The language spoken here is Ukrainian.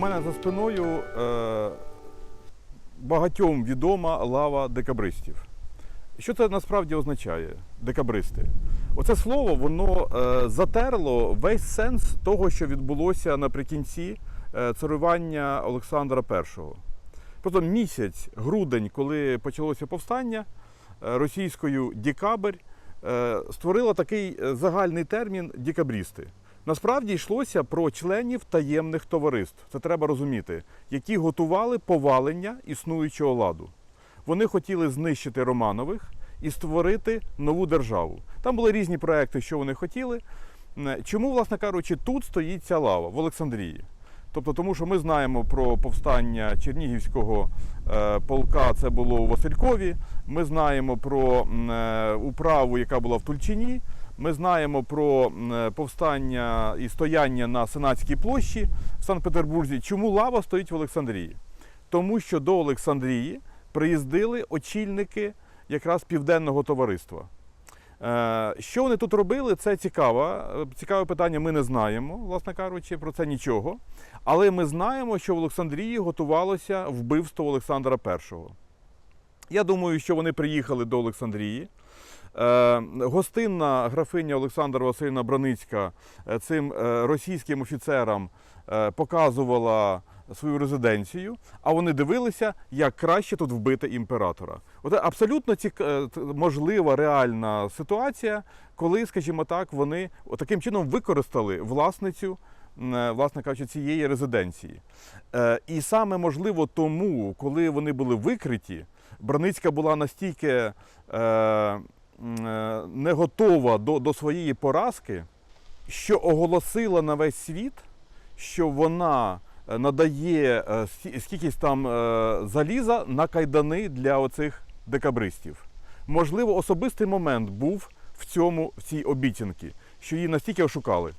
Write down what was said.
мене за спиною е, багатьом відома лава декабристів. Що це насправді означає? Декабристи. Оце слово воно е, затерло весь сенс того, що відбулося наприкінці е, царювання Олександра І. Просто місяць, грудень, коли почалося повстання е, російською декабрь, е, створила такий е, загальний термін декабрісти. Насправді йшлося про членів таємних товариств, це треба розуміти, які готували повалення існуючого ладу. Вони хотіли знищити Романових і створити нову державу. Там були різні проекти, що вони хотіли. Чому, власне кажучи, тут стоїть ця лава в Олександрії? Тобто, тому що ми знаємо про повстання Чернігівського е, полка, це було у Василькові. Ми знаємо про е, управу, яка була в Тульчині. Ми знаємо про е, повстання і стояння на Сенатській площі в Санкт-Петербурзі. Чому лава стоїть в Олександрії? Тому що до Олександрії приїздили очільники якраз південного товариства. Е, Що вони тут робили, це цікаво. Е, Цікаве питання, ми не знаємо, власне кажучи, про це нічого. Але ми знаємо, що в Олександрії готувалося вбивство Олександра І. Я думаю, що вони приїхали до Олександрії. Е, Гостинна графиня Олександра Васильівна Браницька е, цим е, російським офіцерам показувала свою резиденцію, а вони дивилися, як краще тут вбити імператора. От абсолютно цік... можлива реальна ситуація, коли, скажімо так, вони таким чином використали власницю. Власне кажучи, цієї резиденції. І саме можливо тому, коли вони були викриті, Браницька була настільки не готова до, до своєї поразки, що оголосила на весь світ, що вона е, надає е, скількись там е, заліза на кайдани для оцих декабристів. Можливо, особистий момент був в цьому в цій обіцянці, що її настільки ошукали.